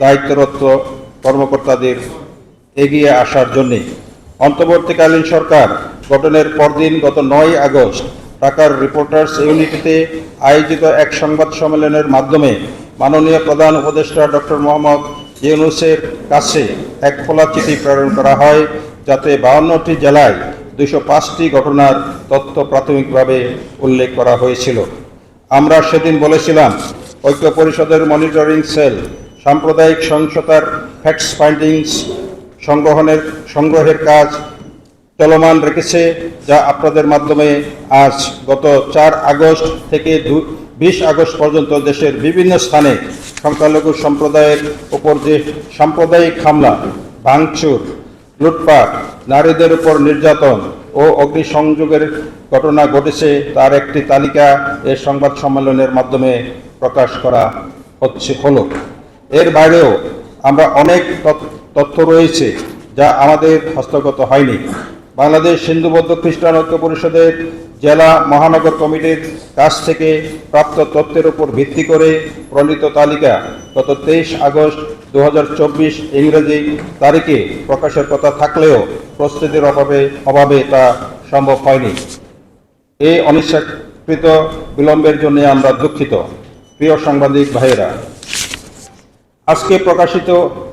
দায়িত্বরত কর্মকর্তাদের এগিয়ে আসার জন্যে অন্তর্বর্তীকালীন সরকার গঠনের পরদিন গত নয় আগস্ট ঢাকার রিপোর্টার্স ইউনিটিতে আয়োজিত এক সংবাদ সম্মেলনের মাধ্যমে মাননীয় প্রধান উপদেষ্টা ডক্টর মোহাম্মদ ইউনুসের কাছে এক খোলা চিঠি প্রেরণ করা হয়, যাতে বাউন্নটি জেলায় দুশো পাঁচটি ঘটনার তথ্য প্রাথমিকভাবে উল্লেখ করা হয়েছিল। আমরা সেদিন বলেছিলাম, ঐক্য পরিষদের মনিটরিং সেল সাম্প্রদায়িক সহিংসতার ফ্যাক্টস ফাইন্ডিংস সংগ্রহণের, সংগ্রহের কাজ চলমান রেখেছে, যা আপনাদের মাধ্যমে আজ গত চার আগস্ট থেকে দু, বিশ আগস্ট পর্যন্ত দেশের বিভিন্ন স্থানে সংখ্যালঘু সম্প্রদায়ের ওপর যে সাম্প্রদায়িক হামলা, ভাঙচুর, লুটপাট, নারীদের উপর নির্যাতন ও অগ্নিসংযোগের ঘটনা ঘটেছে, তার একটি তালিকা এ সংবাদ সম্মেলনের মাধ্যমে প্রকাশ করা হচ্ছে, হলো। এর বাইরেও আমরা অনেক তথ্য- রয়েছে যা আমাদের হস্তগত হয়নি। বাংলাদেশ হিন্দু বৌদ্ধ খ্রিস্টান ঐক্য পরিষদের জেলা মহানগর কমিটির কাছ থেকে প্রাপ্ত তথ্যের উপর ভিত্তি করে প্রণীত তালিকা গত তেইশ আগস্ট দু হাজার চব্বিশ ইংরেজি তারিখে প্রকাশের কথা থাকলেও প্রস্তুতির অভাবে অভাবে তা সম্ভব হয়নি। এই অনিচ্ছাকৃত বিলম্বের জন্য আমরা দুঃখিত। প্রিয় সাংবাদিক ভাইয়েরা আজকে প্রকাশিত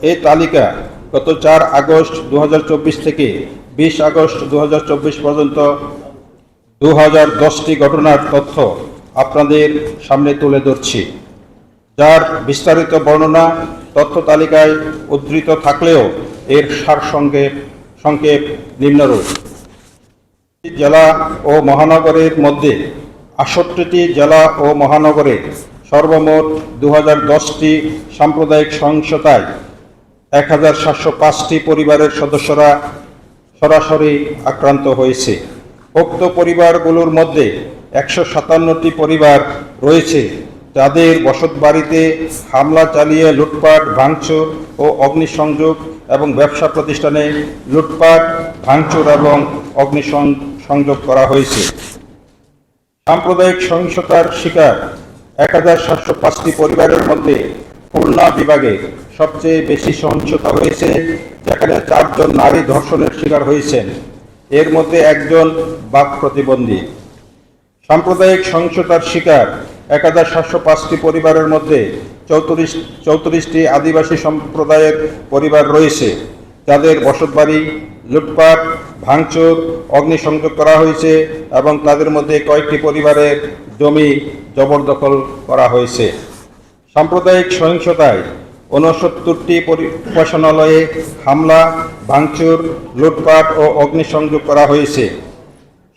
এই তালিকা গত চার আগস্ট দু হাজার চব্বিশ থেকে বিশ আগস্ট দু হাজার চব্বিশ পর্যন্ত দু হাজার দশটি ঘটনার তথ্য আপনাদের সামনে তুলে ধরছি। যার বিস্তারিত বর্ণনা তথ্য তালিকায় উদ্ধৃত থাকলেও এর সারসংক্ষেপ সংক্ষেপ নিম্নরূপ। জেলা ও মহানগরের মধ্যে আষট্টিটি জেলা ও মহানগরে সর্বমোট দু হাজার দশটি সাম্প্রদায়িক সহিংসতায় এক হাজার সাতশো পাঁচটি পরিবারের সদস্যরা সরাসরি আক্রান্ত হয়েছে। উক্ত পরিবারগুলোর মধ্যে একশো সাতান্নটি পরিবার রয়েছে, যাদের বসতবাড়িতে হামলা চালিয়ে লুটপাট, ভাঙচুর ও অগ্নিসংযোগ এবং ব্যবসা প্রতিষ্ঠানে লুটপাট, ভাঙচুর এবং অগ্নিসং- সংযোগ করা হয়েছে। সাম্প্রদায়িক সহিংসতার শিকার এক হাজার সাতশো পাঁচটি পরিবারের মধ্যে খুলনা বিভাগে সবচেয়ে বেশি সহিংসতা হয়েছে, যেখানে চারজন নারী ধর্ষণের শিকার হয়েছেন। এর মধ্যে একজন বাক প্রতিবন্ধী। সাম্প্রদায়িক সহিংসতার শিকার এক হাজার সাতশো পাঁচটি পরিবারের মধ্যে চৌত্রিশ, চৌত্রিশটি আদিবাসী সম্প্রদায়ের পরিবার রয়েছে। যাদের বসতবাড়ি, লুটপাট ভাঙচুর, অগ্নিসংযোগ করা হয়েছে এবং তাদের মধ্যে কয়েকটি পরিবারের জমি জবরদখল করা হয়েছে। সাম্প্রদায়িক সহিংসতায় ঊনসত্তরটি উপাসনালয়ে হামলা, ভাঙচুর, লুটপাট ও অগ্নিসংযোগ করা হয়েছে।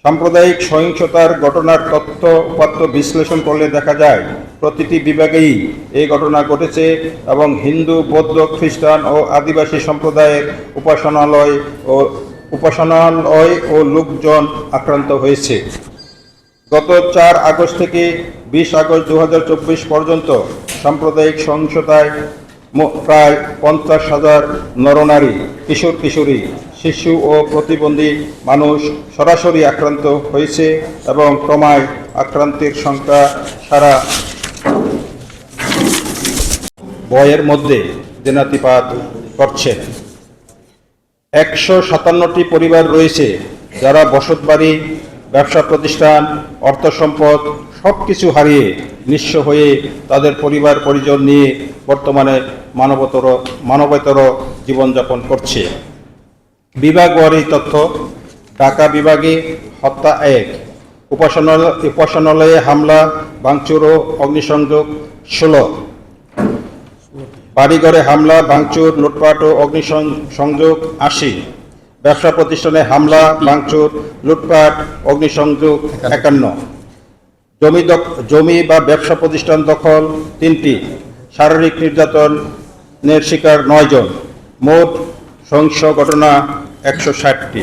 সাম্প্রদায়িক সহিংসতার ঘটনার তথ্য উপাত্ত বিশ্লেষণ করলে দেখা যায়, প্রতিটি বিভাগেই এই ঘটনা ঘটেছে এবং হিন্দু, বৌদ্ধ, খ্রিস্টান ও আদিবাসী সম্প্রদায়ের উপাসনালয় ও উপাসনালয় ও লোকজন আক্রান্ত হয়েছে। গত চার আগস্ট থেকে বিশ আগস্ট দু হাজার চব্বিশ পর্যন্ত সাম্প্রদায়িক সহিংসতায় প্রায় পঞ্চাশ হাজার নরনারী, কিশোর কিশোরী, শিশু ও প্রতিবন্ধী মানুষ সরাসরি আক্রান্ত হয়েছে এবং ক্রমায় আক্রান্তের সংখ্যা সারা বয়ের মধ্যে দিনাতিপাত করছে। একশো সাতান্নটি পরিবার রয়েছে যারা বসতবাড়ি, ব্যবসা প্রতিষ্ঠান, অর্থ সম্পদ সব কিছু হারিয়ে নিঃস্ব হয়ে তাদের পরিবার পরিজন নিয়ে বর্তমানে মানবতর মানবতর জীবনযাপন করছে। বিভাগওয়ারি তথ্য, ঢাকা বিভাগে হত্যা এক, উপাসনালয়, উপাসনালয়ে হামলা, ভাঙচুর ও অগ্নিসংযোগ ষোলো। বাড়িঘরে হামলা, ভাঙচুর, লুটপাট ও অগ্নিসংযোগ আশি। ব্যবসা প্রতিষ্ঠানে হামলা, ভাঙচুর, লুটপাট, অগ্নিসংযোগ একান্ন। জমি জমি বা ব্যবসা প্রতিষ্ঠান দখল তিনটি। শারীরিক নির্যাতনের শিকার নয়জন মোট সহিংস ঘটনা একশো ষাটটি।